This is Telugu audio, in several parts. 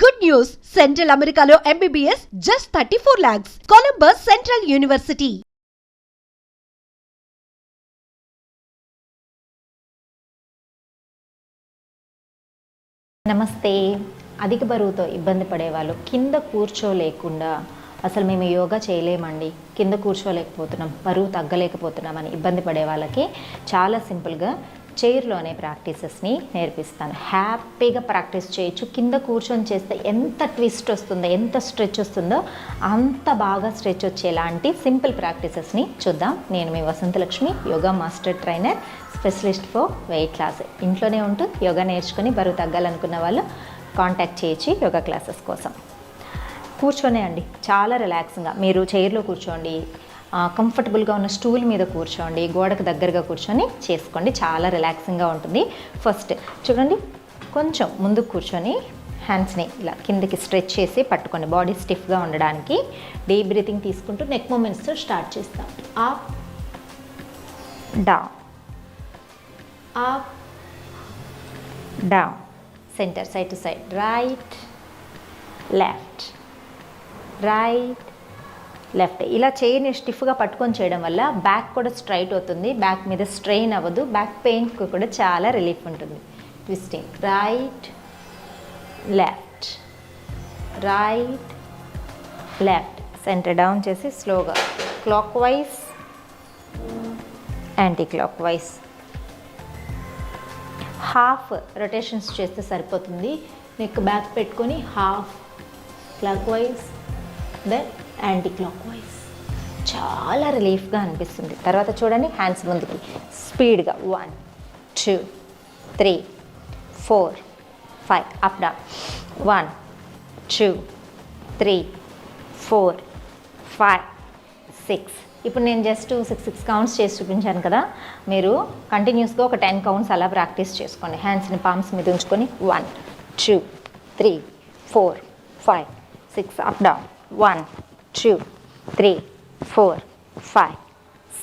Good news. సెంట్రల్ అమెరికాలో MBBS just thirty four lakhs Columbus central university నమస్తే. అధిక బరువుతో ఇబ్బంది పడేవాళ్ళు కింద కూర్చోలేకుండా అసలు మేము యోగా చేయలేమండి. కింద కూర్చోలేకపోతున్నాం బరువు తగ్గలేకపోతున్నాం అని ఇబ్బంది పడే వాళ్ళకి చాలా సింపుల్గా చైర్లోనే ప్రాక్టీసెస్ని నేర్పిస్తాను. హ్యాపీగా ప్రాక్టీస్ చేయొచ్చు. కింద కూర్చొని చేస్తే ఎంత ట్విస్ట్ వస్తుందో ఎంత స్ట్రెచ్ వస్తుందో అంత బాగా స్ట్రెచ్ వచ్చేలాంటి సింపుల్ ప్రాక్టీసెస్ని చూద్దాం. నేను మీ Vasanthalakshmi yoga master trainer specialist for weight loss. ఇంట్లోనే ఉంటూ యోగా నేర్చుకుని బరువు తగ్గాలనుకున్న వాళ్ళు కాంటాక్ట్ చేయొచ్చు యోగా క్లాసెస్ కోసం. కూర్చొనే అండి. చాలా రిలాక్స్గా మీరు చైర్లో కూర్చోండి. కంఫర్టబుల్గా ఉన్న స్టూల్ మీద కూర్చోండి గోడకు దగ్గరగా కూర్చొని చేసుకోండి. చాలా రిలాక్సింగ్గా ఉంటుంది. ఫస్ట్ చూడండి కొంచెం ముందుకు కూర్చొని హ్యాండ్స్ని ఇలా కిందకి స్ట్రెచ్ చేసి పట్టుకోండి. బాడీ స్టిఫ్గా ఉండడానికి డీప్ బ్రీతింగ్ తీసుకుంటూ నెక్ మూమెంట్స్తో స్టార్ట్ చేస్తాం. Up down up down centre side to side right left right left. ఇలా చేయిని స్టిఫ్గా పట్టుకొని చేయడం వల్ల బ్యాక్ కూడా స్ట్రైట్ అవుతుంది. బ్యాక్ మీద స్ట్రెయిన్ అవ్వదు. బ్యాక్ పెయిన్కి కూడా చాలా రిలీఫ్ ఉంటుంది. Twisting right left right left centre down చేసి స్లోగా clockwise anti clockwise half rotations చేస్తే సరిపోతుంది. నెక్ బ్యాక్ పెట్టుకొని half clockwise then anti clockwise చాలా రిలీఫ్గా అనిపిస్తుంది. తర్వాత చూడండి హ్యాండ్స్ ముందుకి. స్పీడ్గా. One two three four five up down one two three four five six ఇప్పుడు నేను జస్ట్ సిక్స్ సిక్స్ కౌంట్స్ చేసి చూపించాను కదా. మీరు కంటిన్యూస్గా ఒక టెన్ కౌంట్స్ అలా ప్రాక్టీస్ చేసుకోండి. హ్యాండ్స్ని పామ్స్ మీద ఉంచుకొని. One two three four five six up down one two three four five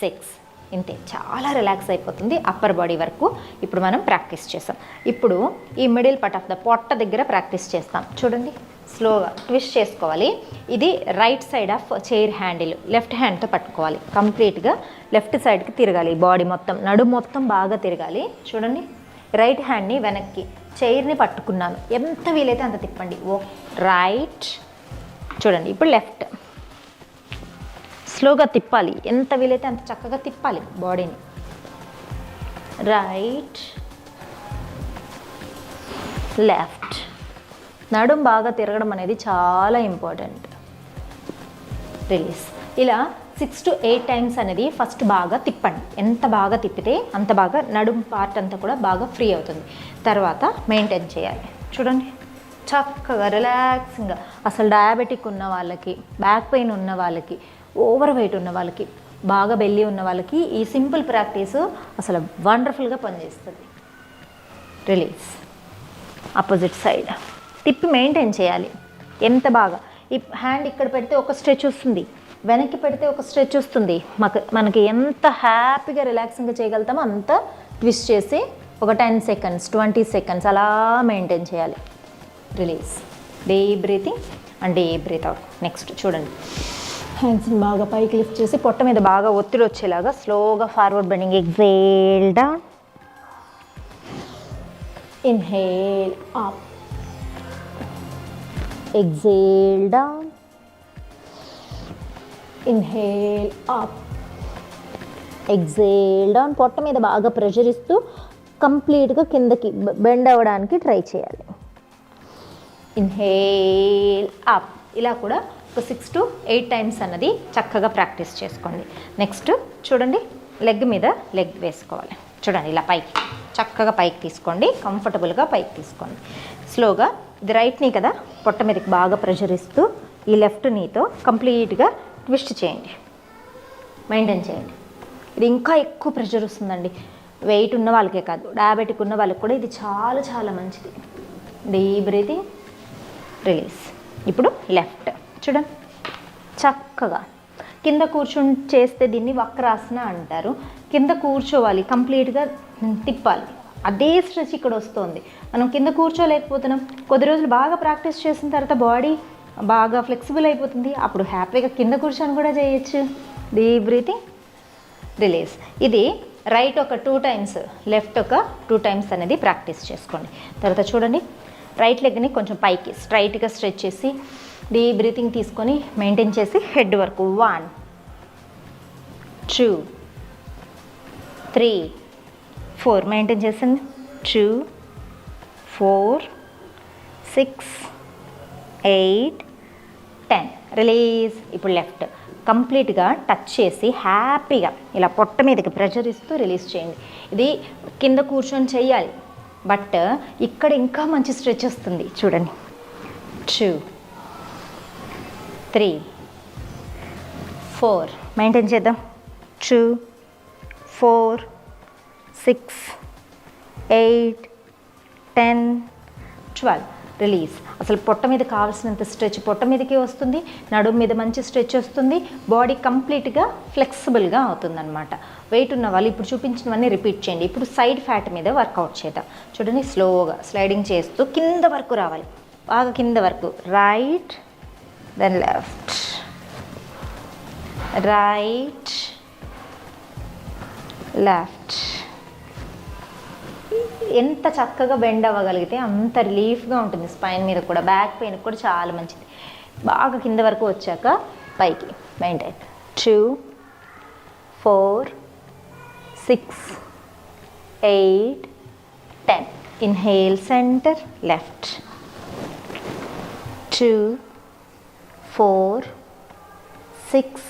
six ఇంతే. చాలా రిలాక్స్ అయిపోతుంది అప్పర్ బాడీ వరకు ఇప్పుడు మనం ప్రాక్టీస్ చేస్తాం. ఇప్పుడు ఈ మిడిల్ పార్ట్ ఆఫ్ ద పొట్ట దగ్గర ప్రాక్టీస్ చేస్తాం. చూడండి స్లోగా ట్విస్ట్ చేసుకోవాలి. ఇది right side of chair handle left హ్యాండ్తో పట్టుకోవాలి. కంప్లీట్గా లెఫ్ట్ సైడ్కి తిరగాలి. బాడీ మొత్తం నడుము మొత్తం బాగా తిరగాలి. చూడండి రైట్ హ్యాండ్ని వెనక్కి చైర్ని పట్టుకున్నాను. ఎంత వీలైతే అంత తిప్పండి. ఓ రైట్ చూడండి ఇప్పుడు లెఫ్ట్ స్లోగా తిప్పాలి. ఎంత వీలైతే అంత చక్కగా తిప్పాలి బాడీని. రైట్. లెఫ్ట్. నడుం బాగా తిరగడం అనేది చాలా ఇంపార్టెంట్. రిలీజ్. ఇలా సిక్స్ టు ఎయిట్ టైమ్స్ అనేది ఫస్ట్ బాగా తిప్పండి. ఎంత బాగా తిప్పితే అంత బాగా నడుం పార్ట్ అంతా కూడా బాగా ఫ్రీ అవుతుంది. తర్వాత మెయింటైన్ చేయాలి. చూడండి. చక్కగా రిలాక్సింగ్గా. అసలు డయాబెటిక్ ఉన్న వాళ్ళకి బ్యాక్ పెయిన్ ఉన్న వాళ్ళకి ఓవర్ వెయిట్ ఉన్న వాళ్ళకి బాగా బెల్లి ఉన్న వాళ్ళకి ఈ సింపుల్ ప్రాక్టీస్ అసలు వండర్ఫుల్గా పనిచేస్తుంది. Release opposite side. తిప్పి మెయింటైన్ చేయాలి. ఎంత బాగా. ఈ హ్యాండ్ ఇక్కడ పెడితే ఒక స్ట్రెచ్ వస్తుంది. వెనక్కి పెడితే ఒక స్ట్రెచ్ వస్తుంది. మాకు మనకి ఎంత హ్యాపీగా రిలాక్సింగ్గా చేయగలుగుతామో అంత ట్విస్ట్ చేసి ఒక టెన్ సెకండ్స్ ట్వంటీ సెకండ్స్ అలా మెయింటైన్ చేయాలి. Release the breathing and the breath out. Next చూడండి. హ్యాండ్స్ని బాగా పైకి లిఫ్ట్ చేసి పొట్ట మీద బాగా ఒత్తిడి వచ్చేలాగా స్లోగా forward bending exhale down inhale up exhale down inhale up exhale down పొట్ట మీద బాగా ప్రెషర్ ఇస్తూ కంప్లీట్గా కిందకి బెండ్ అవ్వడానికి ట్రై చేయాలి. ఇన్హేల్ అప్ ఇలా కూడా ఒక సిక్స్ టు ఎయిట్ టైమ్స్ అన్నది చక్కగా ప్రాక్టీస్ చేసుకోండి. నెక్స్ట్ చూడండి లెగ్ మీద లెగ్ వేసుకోవాలి. చూడండి ఇలా పైకి. చక్కగా పైకి తీసుకోండి. కంఫర్టబుల్గా పైకి తీసుకోండి. స్లోగా ఇది రైట్ నీ కదా? పొట్ట మీదకి బాగా ప్రెషర్ ఇస్తూ ఈ లెఫ్ట్ నీతో కంప్లీట్గా ట్విస్ట్ చేయండి. మెయింటైన్ చేయండి. ఇది ఇంకా ఎక్కువ ప్రెషర్ వస్తుందండి. వెయిట్ ఉన్న వాళ్ళకే కాదు డయాబెటిక్ ఉన్న వాళ్ళకి కూడా ఇది చాలా చాలా మంచిది. డీప్ బ్రీతింగ్ రిలీజ్ ఇప్పుడు లెఫ్ట్ చూడండి చక్కగా. కింద కూర్చుని చేస్తే దీన్ని వక్రాసన అంటారు. కింద కూర్చోవాలి కంప్లీట్గా తిప్పాలి. అదే స్ట్రెచ్ ఇక్కడ వస్తుంది. మనం కింద కూర్చోలేకపోతున్నాం. కొద్ది రోజులు బాగా ప్రాక్టీస్ చేసిన తర్వాత బాడీ బాగా ఫ్లెక్సిబుల్ అయిపోతుంది. అప్పుడు హ్యాపీగా కింద కూర్చొని కూడా చేయొచ్చు. Deep breathing release. ఇది రైట్ ఒక టూ టైమ్స్ లెఫ్ట్ ఒక టూ టైమ్స్ అనేది ప్రాక్టీస్ చేసుకోండి. తర్వాత చూడండి. రైట్ లెగ్ని కొంచెం పైకి స్ట్రైట్గా స్ట్రెచ్ చేసి డీప్ బ్రీతింగ్ తీసుకొని మెయింటైన్ చేసి హెడ్ వరకు. One two three four maintain చేసింది. Two four six eight ten release ఇప్పుడు లెఫ్ట్ కంప్లీట్గా టచ్ చేసి హ్యాపీగా ఇలా పొట్ట మీదకి ప్రెషర్ ఇస్తూ రిలీజ్ చేయండి. ఇది కింద కూర్చొని చేయాలి బట్ ఇక్కడ ఇంకా మంచి స్ట్రెచ్ వస్తుంది. చూడండి. Two three four. మెయింటైన్ చేద్దాం. Two four six eight ten twelve release అసలు పొట్ట మీద కావాల్సినంత స్ట్రెచ్ పొట్ట మీదకి వస్తుంది. నడుము మీద మంచి స్ట్రెచ్ వస్తుంది. బాడీ కంప్లీట్గా ఫ్లెక్సిబుల్గా అవుతుందన్నమాట. వెయిట్ ఉన్న వాళ్ళు ఇప్పుడు చూపించినవన్నీ రిపీట్ చేయండి. ఇప్పుడు సైడ్ ఫ్యాట్ మీద వర్కౌట్ చేద్దాం. చూడండి స్లోగా స్లైడింగ్ చేస్తూ కింద వరకు రావాలి. బాగా కింద వరకు. Right then left right left ఎంత చక్కగా బెండ్ అవ్వగలిగితే అంత రిలీఫ్గా ఉంటుంది స్పైన్ మీద కూడా. బ్యాక్ పెయిన్ కూడా చాలా మంచిది. బాగా కింద వరకు వచ్చాక పైకి maintain two four six eight ten inhale centre left two four six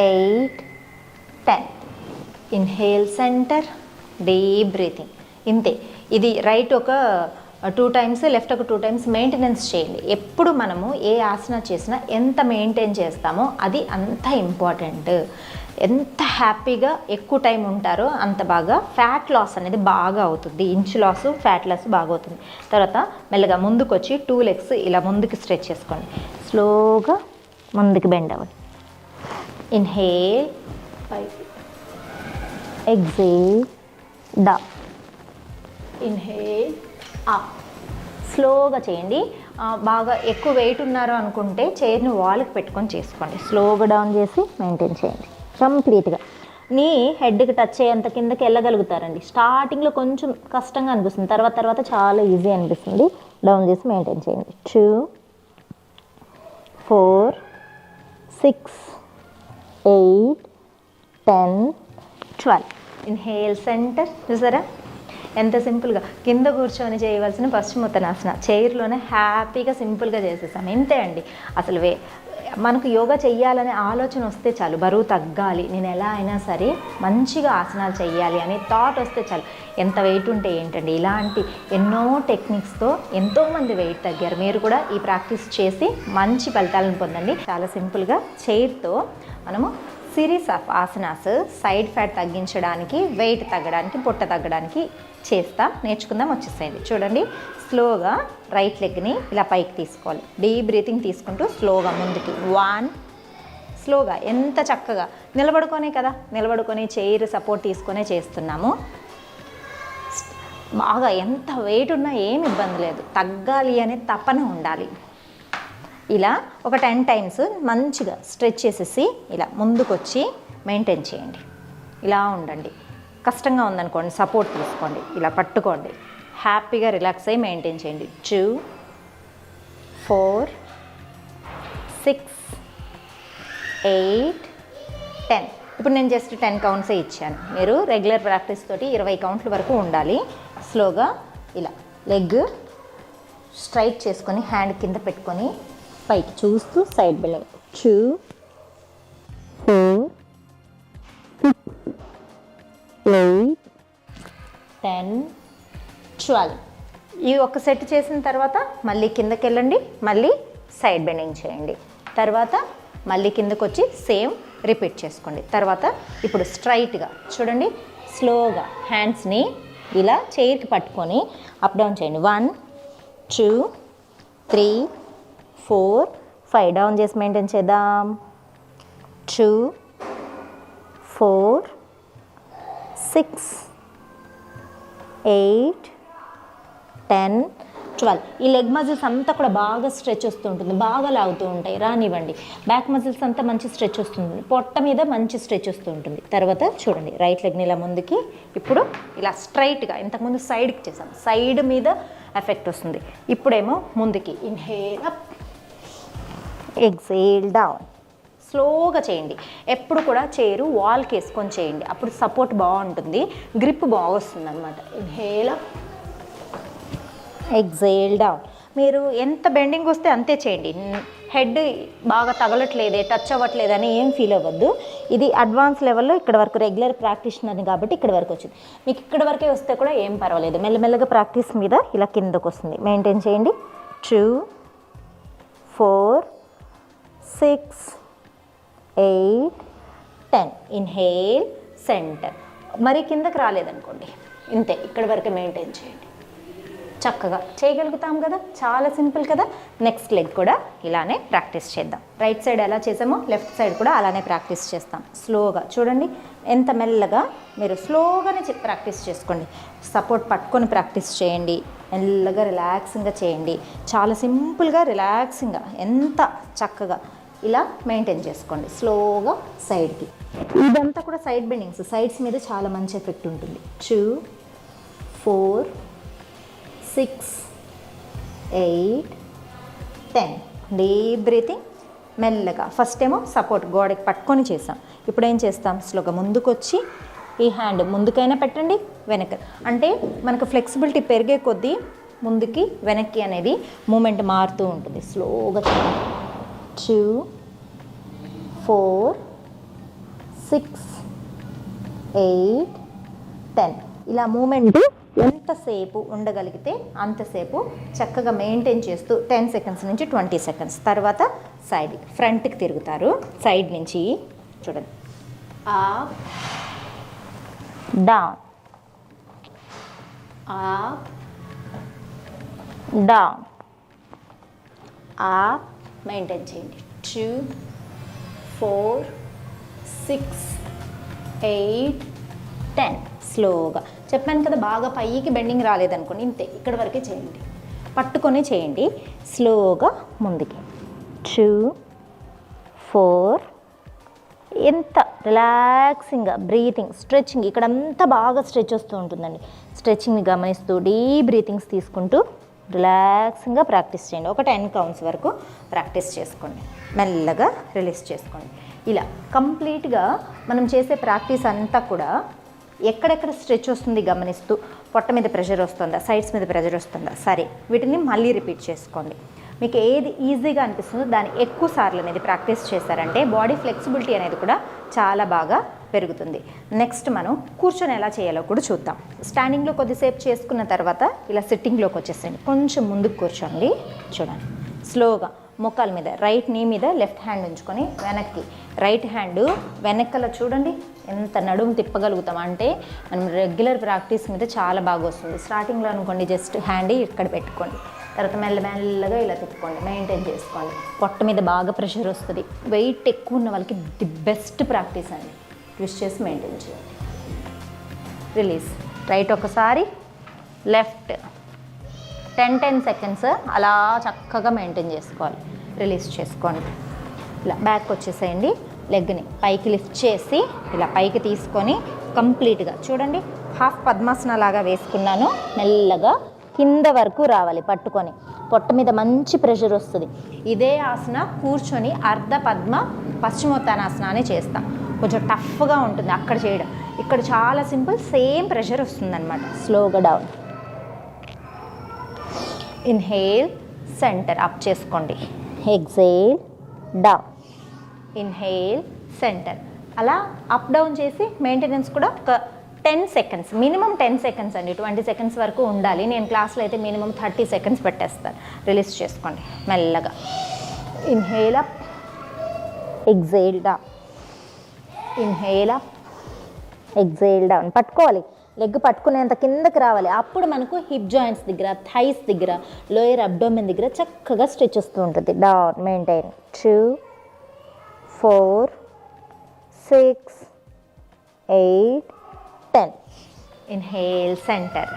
eight ten inhale centre deep breathing ఇంతే. ఇది రైట్ ఒక టూ టైమ్స్ లెఫ్ట్ ఒక టూ టైమ్స్ మెయింటెనెన్స్ చేయండి. ఎప్పుడు మనము ఏ ఆసన చేసినా ఎంత మెయింటైన్ చేస్తామో అది అంత ఇంపార్టెంట్ ఎంత హ్యాపీగా ఎక్కువ టైం ఉంటారో అంత బాగా ఫ్యాట్ లాస్ అనేది బాగా అవుతుంది. ఇంచు లాస్ ఫ్యాట్ లాస్ బాగా అవుతుంది. తర్వాత మెల్లగా ముందుకు వచ్చి టూ లెగ్స్ ఇలా ముందుకు స్ట్రెచ్ చేసుకోండి. స్లోగా ముందుకు బెండ్ అవ్వండి. ఇన్హేల్. పైకి ఎగ్జేల్. Down inhale. అప్ స్లోగా చేయండి. బాగా ఎక్కువ వెయిట్ ఉన్నారు అనుకుంటే చైర్ని వాల్కి పెట్టుకొని చేసుకోండి. స్లోగా డౌన్ చేసి మెయింటైన్ చేయండి. కంప్లీట్గా. నీ హెడ్కి టచ్ అయ్యేంత కిందకి వెళ్ళగలుగుతారండి. స్టార్టింగ్లో కొంచెం కష్టంగా అనిపిస్తుంది. తర్వాత తర్వాత చాలా ఈజీ అనిపిస్తుంది. డౌన్ చేసి మెయింటైన్ చేయండి. Two four six eight ten twelve. Inhale centre. చూసారా? ఎంత సింపుల్గా. కింద కూర్చొని చేయవలసిన పశ్చిమోత్తనాసన చైర్లోనే హ్యాపీగా సింపుల్గా చేసేసాం. ఇంతే అండి. అసలు వే మనకు యోగా చేయాలనే ఆలోచన వస్తే చాలు. బరువు తగ్గాలి. నేను ఎలా అయినా సరే మంచిగా ఆసనాలు చేయాలి అనే థాట్ వస్తే చాలు. ఎంత వెయిట్ ఉంటే ఏంటండి? ఇలాంటి ఎన్నో టెక్నిక్స్తో ఎంతోమంది వెయిట్ తగ్గారు. మీరు కూడా ఈ ప్రాక్టీస్ చేసి మంచి ఫలితాలను పొందండి. చాలా సింపుల్గా చైర్తో మనము series of asanas side fat తగ్గించడానికి వెయిట్ తగ్గడానికి పొట్ట తగ్గడానికి చేస్తా. నేర్చుకుందాం. వచ్చేసేయండి. చూడండి. స్లోగా రైట్ లెగ్ని ఇలా పైకి తీసుకోవాలి. డీప్ బ్రీతింగ్ తీసుకుంటూ స్లోగా ముందుకి. వన్. స్లోగా ఎంత చక్కగా. నిలబడుకొనే కదా నిలబడుకొని చైర్ సపోర్ట్ తీసుకొనే చేస్తున్నాము. బాగా ఎంత వెయిట్ ఉన్నా ఏమి ఇబ్బంది లేదు. తగ్గాలి అనే తపన ఉండాలి. ఇలా ఒక టెన్ టైమ్స్ మంచిగా స్ట్రెచ్ చేసేసి ఇలా ముందుకొచ్చి మెయింటైన్ చేయండి. ఇలా ఉండండి. కష్టంగా ఉందనుకోండి సపోర్ట్ తీసుకోండి. ఇలా పట్టుకోండి. హ్యాపీగా రిలాక్స్ అయ్యి మెయింటైన్ చేయండి. Two four six eight ten ఇప్పుడు నేను జస్ట్ టెన్ కౌంట్సే ఇచ్చాను. మీరు రెగ్యులర్ ప్రాక్టీస్ తోటి ఇరవై కౌంట్ల వరకు ఉండాలి. స్లోగా ఇలా లెగ్ స్ట్రైట్ చేసుకొని హ్యాండ్ కింద పెట్టుకొని పైకి చూస్తూ side building two four eight ten twelve ఈ ఒక సెట్ చేసిన తర్వాత మళ్ళీ కిందకి వెళ్ళండి మళ్ళీ సైడ్ బెండింగ్ చేయండి. తర్వాత మళ్ళీ కిందకు వచ్చి సేమ్ రిపీట్ చేసుకోండి. తర్వాత ఇప్పుడు స్ట్రైట్గా చూడండి స్లోగా హ్యాండ్స్ని ఇలా చైర్కి పట్టుకొని అప్ డౌన్ చేయండి. One two three four five down చేసి మెయింటైన్ చేద్దాం. Two four six eight ten twelve. ఈ లెగ్ మజిల్స్ అంతా కూడా బాగా స్ట్రెచ్ వస్తూ ఉంటుంది బాగా లాగుతూ ఉంటాయి. రానివ్వండి. బ్యాక్ మజిల్స్ అంతా మంచి స్ట్రెచ్ వస్తుంది పొట్ట మీద మంచి స్ట్రెచ్ వస్తూ ఉంటుంది తర్వాత చూడండి రైట్ లెగ్ని ఇలా ముందుకి ఇప్పుడు ఇలా స్ట్రైట్గా ఇంతకుముందు సైడ్కి చేసాం. సైడ్ మీద ఎఫెక్ట్ వస్తుంది. ఇప్పుడేమో ముందుకి. ఇన్హేల్ అప్ ఎగ్జేల్ డౌన్ స్లోగా చేయండి. ఎప్పుడు కూడా చేరు వాల్కి వేసుకొని చేయండి. అప్పుడు సపోర్ట్ బాగుంటుంది. గ్రిప్ బాగా వస్తుంది అనమాట ఇన్హేల్ అప్ ఎగ్జైల్ డౌన్ మీరు ఎంత బెండింగ్ వస్తే అంతే చేయండి. హెడ్ బాగా తగలట్లేదే టచ్ అవ్వట్లేదని ఏం ఫీల్ అవ్వద్దు. ఇది అడ్వాన్స్ లెవెల్లో ఇక్కడ వరకు రెగ్యులర్ ప్రాక్టీషనర్ కాబట్టి ఇక్కడ వరకు వచ్చింది. మీకు ఇక్కడ వరకే వస్తే కూడా ఏం పర్వాలేదు. మెల్లమెల్లగా ప్రాక్టీస్ మీద ఇలా కిందకు వస్తుంది. మెయింటైన్ చేయండి. Two four six eight ten inhale centre మరి కిందకి రాలేదనుకోండి. ఇంతే. ఇక్కడ వరకు మెయింటైన్ చేయండి. చక్కగా చేయగలుగుతాం కదా? చాలా సింపుల్ కదా? నెక్స్ట్ లెగ్ కూడా ఇలానే ప్రాక్టీస్ చేద్దాం. రైట్ సైడ్ ఎలా చేసామో లెఫ్ట్ సైడ్ కూడా అలానే ప్రాక్టీస్ చేస్తాం. స్లోగా చూడండి ఎంత మెల్లగా మీరు స్లోగానే ప్రాక్టీస్ చేసుకోండి. సపోర్ట్ పట్టుకొని ప్రాక్టీస్ చేయండి. మెల్లగా రిలాక్సింగ్గా చేయండి. చాలా సింపుల్గా రిలాక్సింగ్గా ఎంత చక్కగా ఇలా మెయింటైన్ చేసుకోండి. స్లోగా సైడ్కి. ఇదంతా కూడా సైడ్ బెండింగ్స్ సైడ్స్ మీద చాలా మంచి ఎఫెక్ట్ ఉంటుంది. Two four six eight ten deep breathing మెల్లగా. ఫస్ట్ ఏమో సపోర్ట్ గోడకి పట్టుకొని చేసాం ఇప్పుడు ఏం చేస్తాం? స్లోగా ముందుకొచ్చి ఈ హ్యాండ్ ముందుకైనా పెట్టండి వెనక. అంటే మనకు ఫ్లెక్సిబిలిటీ పెరిగే కొద్దీ ముందుకి వెనక్కి అనేది మూమెంట్ మారుతూ ఉంటుంది. స్లోగా two four six eight ten ఇలా మూమెంట్ ఎంతసేపు ఉండగలిగితే అంతసేపు చక్కగా మెయింటైన్ చేస్తూ టెన్ సెకండ్స్ నుంచి ట్వంటీ సెకండ్స్ తర్వాత సైడ్ ఫ్రంట్కి తిరుగుతారు. సైడ్ నుంచి చూడండి. డౌన్. డౌన్. మెయింటైన్ చేయండి. Two four six eight ten. స్లోగా. చెప్పాను కదా బాగా పైకి బెండింగ్ రాలేదనుకోండి ఇంతే ఇక్కడ వరకే చేయండి. పట్టుకొని చేయండి స్లోగా ముందుకి. టూ ఫోర్ ఎంత రిలాక్సింగ్గా బ్రీతింగ్ స్ట్రెచ్చింగ్ ఇక్కడ అంతా బాగా స్ట్రెచ్ వస్తూ ఉంటుందండి. స్ట్రెచ్చింగ్ని గమనిస్తూ డీప్ బ్రీతింగ్స్ తీసుకుంటూ రిలాక్సింగ్గా ప్రాక్టీస్ చేయండి. ఒక టెన్ కౌంట్స్ వరకు ప్రాక్టీస్ చేసుకోండి. మెల్లగా రిలీజ్ చేసుకోండి. ఇలా కంప్లీట్గా మనం చేసే ప్రాక్టీస్ అంతా కూడా ఎక్కడెక్కడ స్ట్రెచ్ వస్తుంది గమనిస్తూ పొట్ట మీద ప్రెషర్ వస్తుందా సైడ్స్ మీద ప్రెషర్ వస్తుందా? సరే వీటిని మళ్ళీ రిపీట్ చేసుకోండి. మీకు ఏది ఈజీగా అనిపిస్తుందో దాన్ని ఎక్కువ సార్లు అనేది ప్రాక్టీస్ చేశారంటే బాడీ ఫ్లెక్సిబిలిటీ అనేది కూడా చాలా బాగా పెరుగుతుంది. నెక్స్ట్ మనం కూర్చొని ఎలా చేయాలో కూడా చూద్దాం. స్టాండింగ్లో కొద్దిసేపు చేసుకున్న తర్వాత ఇలా సిట్టింగ్లోకి వచ్చేసేయండి. కొంచెం ముందుకు కూర్చోండి. చూడండి. స్లోగా మోకాల మీద రైట్ నీ మీద లెఫ్ట్ హ్యాండ్ ఉంచుకొని వెనక్కి. రైట్ హ్యాండ్ వెనక్కల చూడండి ఎంత నడుము తిప్పగలుగుతాం. అంటే మనం రెగ్యులర్ ప్రాక్టీస్ మీద చాలా బాగా వస్తుంది. స్టార్టింగ్లో అనుకోండి జస్ట్ హ్యాండ్ ఇక్కడ పెట్టుకోండి. తర్వాత మెల్ల మెల్లగా ఇలా తిప్పుకోండి మెయింటైన్ చేసుకోండి. పొట్ట మీద బాగా ప్రెషర్ వస్తుంది. వెయిట్ ఎక్కువ ఉన్న వాళ్ళకి ది బెస్ట్ ప్రాక్టీస్ అండి. ట్విస్ట్ చేసి మెయింటైన్ చేయండి. రిలీజ్ రైట్ ఒకసారి లెఫ్ట్ టెన్ టెన్ సెకండ్స్ అలా చక్కగా మెయింటైన్ చేసుకోవాలి. రిలీజ్ చేసుకోండి. ఇలా బ్యాక్ వచ్చేసేయండి. లెగ్ని పైకి లిఫ్ట్ చేసి ఇలా పైకి తీసుకొని కంప్లీట్గా చూడండి. హాఫ్ పద్మాసన లాగా వేసుకున్నాను. మెల్లగా కింద వరకు రావాలి పట్టుకొని. పొట్ట మీద మంచి ప్రెషర్ వస్తుంది. ఇదే ఆసన కూర్చొని అర్ధ పద్మ పశ్చిమోత్తానాసన అని చేస్తాం. కొంచెం టఫ్గా ఉంటుంది అక్కడ చేయడం. ఇక్కడ చాలా సింపుల్ సేమ్ ప్రెషర్ వస్తుందన్నమాట. స్లోగా డౌన్. ఇన్హేల్ సెంటర్ అప్ చేసుకోండి. ఎగ్జేల్ డౌన్ ఇన్హేల్ సెంటర్ అలా అప్ డౌన్ చేసి మెయింటెనెన్స్ కూడా ఒక ten seconds minimum ten seconds అండి. ట్వంటీ సెకండ్స్ వరకు ఉండాలి. నేను క్లాస్లో అయితే మినిమం థర్టీ సెకండ్స్ పెట్టేస్తాను రిలీజ్ చేసుకోండి మెల్లగా. Inhale up exhale down inhale up exhale down పట్టుకోవాలి. లెగ్ పట్టుకునేంత కిందకి రావాలి. అప్పుడు మనకు హిప్ జాయింట్స్ దగ్గర థైస్ దగ్గర లోయర్ అబ్డోమెన్ దగ్గర చక్కగా స్ట్రెచ్ వస్తూ ఉంటుంది. Down maintain two four six eight ten inhale centre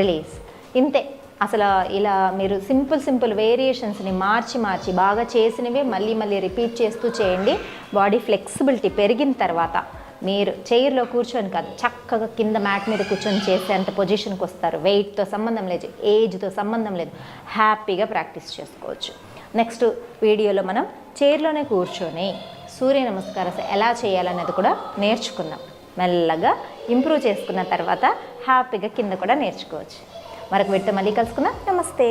release ఇంతే. అసలు ఇలా మీరు సింపుల్ సింపుల్ వేరియేషన్స్ని మార్చి మార్చి బాగా చేసినవే మళ్ళీ మళ్ళీ రిపీట్ చేస్తూ చేయండి. బాడీ ఫ్లెక్సిబిలిటీ పెరిగిన తర్వాత మీరు చైర్లో కూర్చొని కాదు చక్కగా కింద మ్యాట్ మీద కూర్చొని చేసేంత పొజిషన్కి వస్తారు. వెయిట్తో సంబంధం లేదు ఏజ్తో సంబంధం లేదు. హ్యాపీగా ప్రాక్టీస్ చేసుకోవచ్చు. నెక్స్ట్ వీడియోలో మనం చైర్లోనే కూర్చొని సూర్య నమస్కారం ఎలా చేయాలనేది కూడా నేర్చుకుందాం. మెల్లగా ఇంప్రూవ్ చేసుకున్న తర్వాత హ్యాపీగా కింద కూడా నేర్చుకోవచ్చు. మరొక వీటితో మళ్ళీ కలుసుకుందాం. నమస్తే.